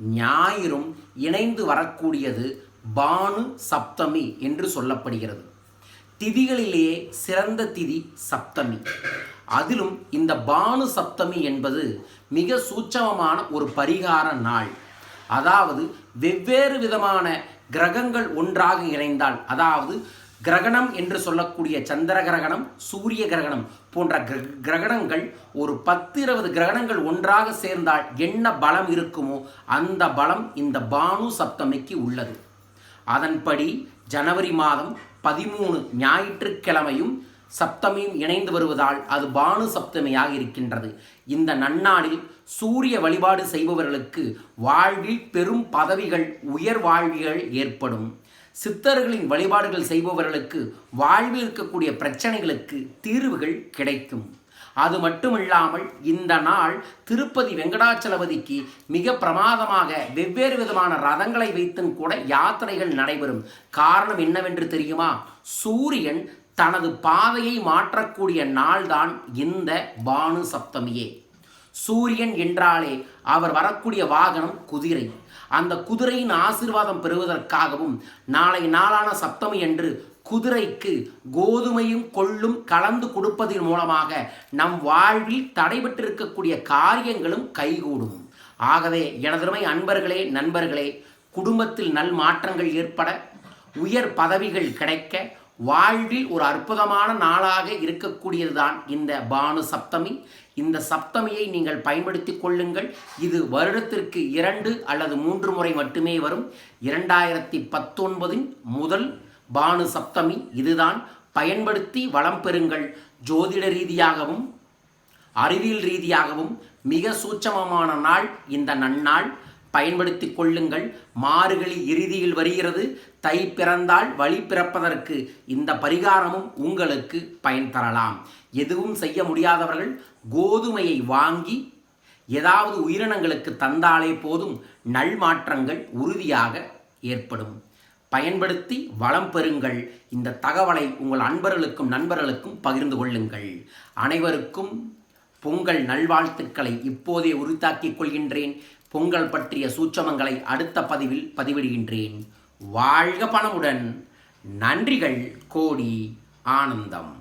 ஞாயிறும் இணைந்து வரக்கூடியது பானு சப்தமி என்று சொல்லப்படுகிறது. திதிகளிலேயே சிறந்த திதி சப்தமி. அதிலும் இந்த பானு சப்தமி என்பது மிக சூட்சமமான ஒரு பரிகார நாள். அதாவது வெவ்வேறு விதமான கிரகங்கள் ஒன்றாக இணைந்தால் அதாவது கிரகணம் என்று சொல்லக்கூடிய சந்திர கிரகணம் சூரிய கிரகணம் போன்ற கிர- கிரகணங்கள் ஒரு பத்து இருபது கிரகணங்கள் ஒன்றாக சேர்ந்தால் என்ன பலம் இருக்குமோ அந்த பலம் இந்த பானு சப்தமிக்கு உள்ளது. அதன்படி ஜனவரி மாதம் பதிமூணு ஞாயிற்றுக்கிழமையும் சப்தமியும் இணைந்து வருவதால் அது பானு சப்தமியாக இருக்கின்றது. இந்த நன்னாளில் சூரிய வழிபாடு செய்பவர்களுக்கு வாழ்வில் பெரும் பதவிகள் உயர் வாழ்விகள் ஏற்படும். சித்தர்களின் வழிபாடுகள் செய்பவர்களுக்கு வாழ்வில் இருக்கக்கூடிய பிரச்சனைகளுக்கு தீர்வுகள் கிடைக்கும். அது மட்டுமில்லாமல் இந்த நாள் திருப்பதி வெங்கடாச்சலபதிக்கு மிக பிரமாதமாக வெவ்வேறு விதமான ரதங்களை வைத்தும் கூட யாத்திரைகள் நடைபெறும். காரணம் என்னவென்று தெரியுமா? சூரியன் தனது பாதையை மாற்றக்கூடிய நாள்தான் இந்த பானு சப்தமியே. சூரியன் என்றாலே அவர் வரக்கூடிய வாகனம் குதிரை. அந்த குதிரையின் ஆசிர்வாதம் பெறுவதற்காகவும் நாளை நாளான சப்தமி என்று குதிரைக்கு கோதுமையும் கொள்ளும் கலந்து கொடுப்பதன் மூலமாக நம் வாழ்வில் தடைபட்டிருக்கக்கூடிய காரியங்களும் கைகூடும். ஆகவே எனதருமை அன்பர்களே நண்பர்களே குடும்பத்தில் நல் மாற்றங்கள் ஏற்பட உயர் பதவிகள் கிடைக்க வாழ்வில் ஒரு அற்புதமான நாளாக இருக்கக்கூடியதுதான் இந்த பானு சப்தமி. இந்த சப்தமியை நீங்கள் பயன்படுத்திக் கொள்ளுங்கள். இது வருடத்திற்கு இரண்டு அல்லது மூன்று முறை மட்டுமே வரும். இரண்டாயிரத்தி பத்தொன்பதின் முதல் பானு சப்தமி இதுதான். பயன்படுத்தி வளம் பெறுங்கள். ஜோதிட ரீதியாகவும் அறிவியல் ரீதியாகவும் மிக சூட்சமமான நாள் இந்த நன்னாள். பயன்படுத்தி கொள்ளுங்கள். மாறுகளி இறுதியில் வருகிறது. தை பிறந்தால் வழி பிறப்பதற்கு இந்த பரிகாரமும் உங்களுக்கு பயன் தரலாம். எதுவும் செய்ய முடியாதவர்கள் கோதுமையை வாங்கி ஏதாவது உயிரினங்களுக்கு தந்தாலே போதும் நல் மாற்றங்கள் உறுதியாக ஏற்படும். பயன்படுத்தி வளம் பெறுங்கள். இந்த தகவலை உங்கள் அன்பர்களுக்கும் நண்பர்களுக்கும் பகிர்ந்து கொள்ளுங்கள். அனைவருக்கும் பொங்கல் நல்வாழ்த்துக்களை இப்போதே உரித்தாக்கிக் கொள்கின்றேன். பொங்கல் பற்றிய சூட்சமங்களை அடுத்த பதிவில் பதிவிடுகின்றேன். வாழ்க பணமுடன். நன்றிகள். கோடி ஆனந்தம்.